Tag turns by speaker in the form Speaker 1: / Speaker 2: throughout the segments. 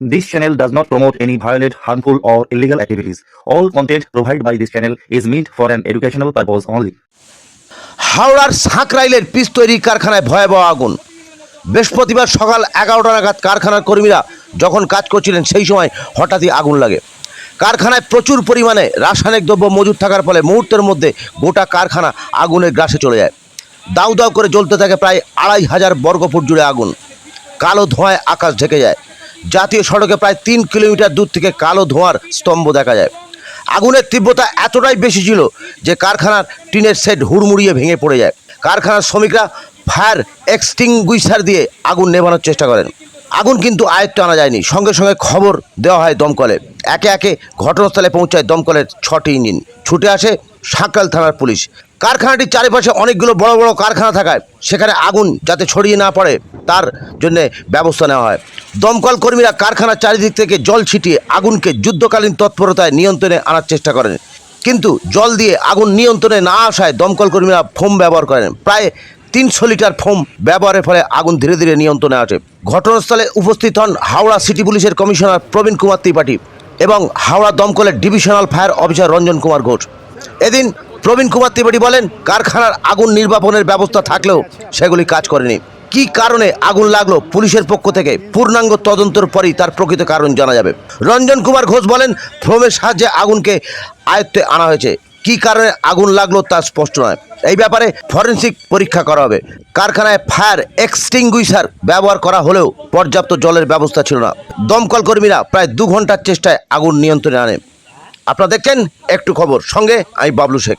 Speaker 1: This channel does not promote any violent, harmful, or illegal activities. All content provided by this channel is meant for an educational purpose only.
Speaker 2: হাওড়ার সাঁকরাইলের piece তৈরি কারখানায় ভয়াবহ আগুন। বৃহস্পতিবার সকাল এগারোটা নাগাদ কারখানার কর্মীরা যখন কাজ করছিলেন সেই সময় হঠাৎই আগুন লাগে। কারখানায় প্রচুর পরিমাণে রাসায়নিক দ্রব্য মজুদ থাকার ফলে মুহূর্তের মধ্যে গোটা কারখানা আগুনের গ্রাসে চলে যায়। দাউ দাউ করে জ্বলতে থাকে প্রায় আড়াই হাজার বর্গফুট জুড়ে আগুন। কালো ধোঁয়ায় আকাশ ঢেকে যায়। জাতীয় সড়কে প্রায় তিন কিলোমিটার দূর থেকে কালো ধোঁয়ার স্তম্ভ দেখা যায়। আগুনের তীব্রতা এতটাই বেশি ছিল যে কারখানার টিনের সেট হুড়মুড়িয়ে ভেঙে পড়ে যায়। কারখানার শ্রমিকরা ফায়ার এক্সটিংগুইশার দিয়ে আগুন নেভানোর চেষ্টা করেন। আগুন কিন্তু আয়ত্ত আনা যায়নি। সঙ্গে সঙ্গে খবর দেওয়া হয় দমকলে। একে একে ঘটনাস্থলে পৌঁছায় দমকলের ছটি ইঞ্জিন। ছুটে আসে সাঁকাল থানার পুলিশ। কারখানাটির চারিপাশে অনেকগুলো বড় বড় কারখানা থাকায় সেখানে আগুন যাতে ছড়িয়ে না পড়ে, তার জন্যে ব্যবস্থা নেওয়া হয়। দমকল কর্মীরা কারখানার চারিদিক থেকে জল ছিটিয়ে আগুনকে যুদ্ধকালীন তৎপরতায় নিয়ন্ত্রণে আনার চেষ্টা করেন। কিন্তু জল দিয়ে আগুন নিয়ন্ত্রণে না আসায় দমকল কর্মীরা ফোম ব্যবহার করেন। প্রায় তিনশো লিটার ফোম ব্যবহারের ফলে আগুন ধীরে ধীরে নিয়ন্ত্রণে আসে। ঘটনাস্থলে উপস্থিত হন হাওড়া সিটি পুলিশের কমিশনার প্রবীণ কুমার ত্রিপাঠী এবং হাওড়া দমকলের divisional fire officer Ranjan Kumar Ghosh. এদিন প্রবীণ কুমার ত্রিপাঠী বলেন, কারখানার আগুন নির্বাপনের ব্যবস্থা থাকলেও সেগুলি কাজ করেনি। কি কারণে আগুন লাগল পুলিশের পক্ষ থেকে? পূর্ণাঙ্গ তদন্তের পরই তার প্রকৃত কারণ জানা যাবে। রঞ্জন কুমার ঘোষ বলেন ফ্রোমের সাহায্যে আগুনকে আয়ত্তে আনা হয়েছে। কি কারণে আগুন লাগল তা স্পষ্ট নয়। এই ব্যাপারে ফরেন্সিক পরীক্ষা করা হবে। কারখানায় ফায়ার এক্সটিংগুইশার ব্যবহার করা হলেও পর্যাপ্ত জলের ব্যবস্থা ছিল না। দমকল কর্মীরা প্রায় দু ঘণ্টার চেষ্টায় আগুন নিয়ন্ত্রণে আনে। আপনারা দেখেন একটু খবর। সঙ্গে আমি বাবলু শেখ।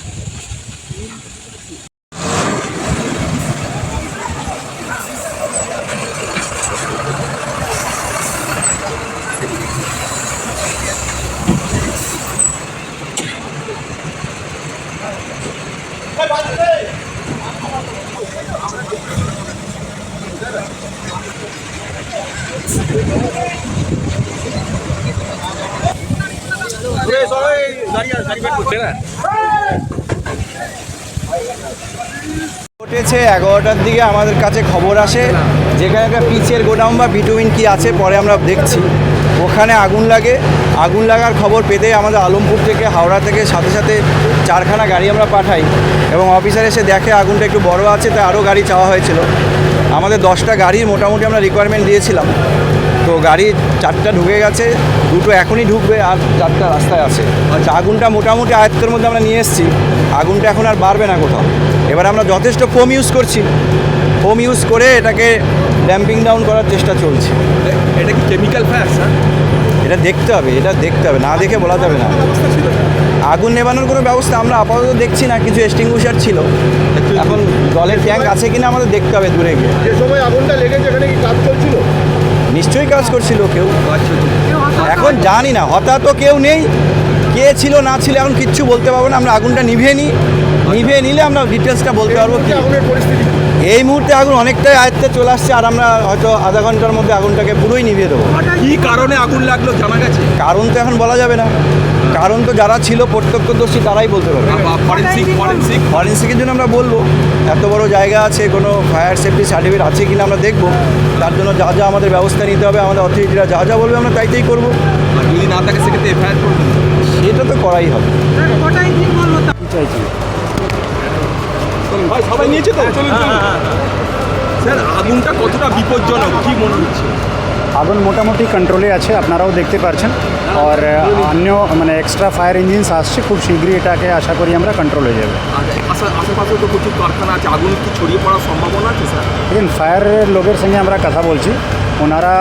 Speaker 3: ঘটেছে এগারোটার দিকে আমাদের কাছে খবর আসে, যেখানে একটা পিচের গোডাউন বা ভিটামিন কি আছে, পরে আমরা দেখছি। ওখানে আগুন লাগে। আগুন লাগার খবর পেতে আমাদের আলমপুর থেকে, হাওড়া থেকে, সাথে সাথে চারখানা গাড়ি আমরা পাঠাই এবং অফিসার এসে দেখে আগুনটা একটু বড় আছে, তাই আরও গাড়ি চাওয়া হয়েছিল। আমাদের দশটা গাড়ির মোটামুটি আমরা রিকোয়ারমেন্ট দিয়েছিলাম। তো গাড়ি চারটা ঢুকে গেছে দুটো এখনই ঢুকবে আর চারটা রাস্তায় আছে। আচ্ছা আগুনটা মোটামুটি আয়ত্তের মধ্যে আমরা নিয়ে এসেছি আগুনটা এখন আর বাড়বে না কোথাও। এবার আমরা যথেষ্ট ফোম ইউজ করছি। ফোম ইউজ করে এটাকে ড্যাম্পিং ডাউন করার চেষ্টা চলছে।
Speaker 4: এটা কি কেমিক্যাল ফায়ার স্যার
Speaker 3: এটা দেখতে হবে এটা দেখতে হবে না দেখে বলা যাবে না। আগুন নেবানোর কোনো ব্যবস্থা আমরা আপাতত দেখছি না কিছু এক্সটিংগুইশার ছিল। এখন জলের ট্যাঙ্ক আছে কিনা আমাদের দেখতে হবে দূরে গিয়ে।
Speaker 4: যে সময় আগুনটা লেগেছে এখানে কি কাজ চলছিল?
Speaker 3: নিশ্চয়ই কাজ করছিল কেউ এখন জানি না হঠাৎ তো কেউ নেই, কে ছিল, না ছিল, এখন কিচ্ছু বলতে পারব না, আমরা আগুনটা নিভিয়ে নিই। নিভিয়ে নিলে আমরা ডিটেলসটা বলতে পারব কি? এই মুহূর্তে আগুন অনেকটাই আয়ত্তে চলে আসছে আর আমরা হয়তো আধা ঘণ্টার মধ্যে আগুনটাকে পুরোই নিভিয়ে দেবো।
Speaker 4: কি কারণে আগুন লাগল জানা গেছে?
Speaker 3: কারণ তো এখন বলা যাবে না। কারণ তো যারা ছিল প্রত্যক্ষদর্শী তারাই বলতে পারবে।
Speaker 4: ফরেন্সিক ফরেন্সিক
Speaker 3: ফরেন্সিকের জন্য আমরা বলব এত বড় জায়গা আছে কোনো ফায়ার সেফটি সার্টিফিকেট আছে কিনা আমরা দেখব। তার জন্য যা যা আমাদের ব্যবস্থা নিতে হবে আমাদের অথরিটিরা যা যা বলবে আমরা তাইতেই করব।
Speaker 4: যদি না থাকে সেক্ষেত্রে এফআইআর করবেন
Speaker 3: সেটা তো করাই হবে।
Speaker 4: চলুন ভাই সবাই নিয়েছে তো চলুন চলুন। স্যার আগুনটা কতটা বিপজ্জনক? কি মনে হচ্ছে?
Speaker 5: আগুন মোটামুটি কন্ট্রোলে আছে আপনারাও দেখতে পারছেন। আর অন্য মানে এক্সট্রা ফায়ার ইঞ্জিনস আসছে খুব শীঘ্রই এটাকে আশা করি আমরা কন্ট্রোল হয়ে যাবে।
Speaker 4: আর আশেপাশে তো প্রচুর কারখানা আছে আগুন কি ছড়িয়ে পড়ার সম্ভাবনা আছে স্যার?
Speaker 5: দেখুন ফায়ারের লোকের সঙ্গে আমরা কথা বলছি। ওনারা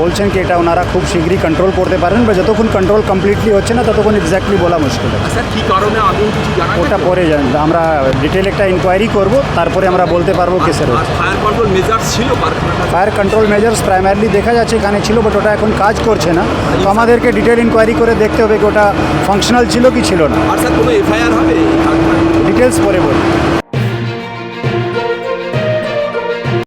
Speaker 5: বলছেন কি এটা ওনারা খুব শীঘ্রই কন্ট্রোল করতে পারেন বা যতক্ষণ কন্ট্রোল কমপ্লিটলি হচ্ছে না ততক্ষণ এক্স্যাক্টলি বলা মুশকিল ওটা পরে আমরা ডিটেল একটা ইনকোয়ারি করব তারপরে আমরা বলতে পারব কিসের
Speaker 4: ফায়ার কন্ট্রোল মেজার্স ছিল কারখানাটা
Speaker 5: ফায়ার কন্ট্রোল মেজার্স প্রাইমারিলি দেখা যাচ্ছে এখানে ছিল বাট ওটা এখন কাজ করছে না। তো আমাদেরকে ডিটেল ইনকোয়ারি করে দেখতে হবে কি ওটা ফাংশনাল ছিল কি ছিল না। ডিটেলস পরে বলব।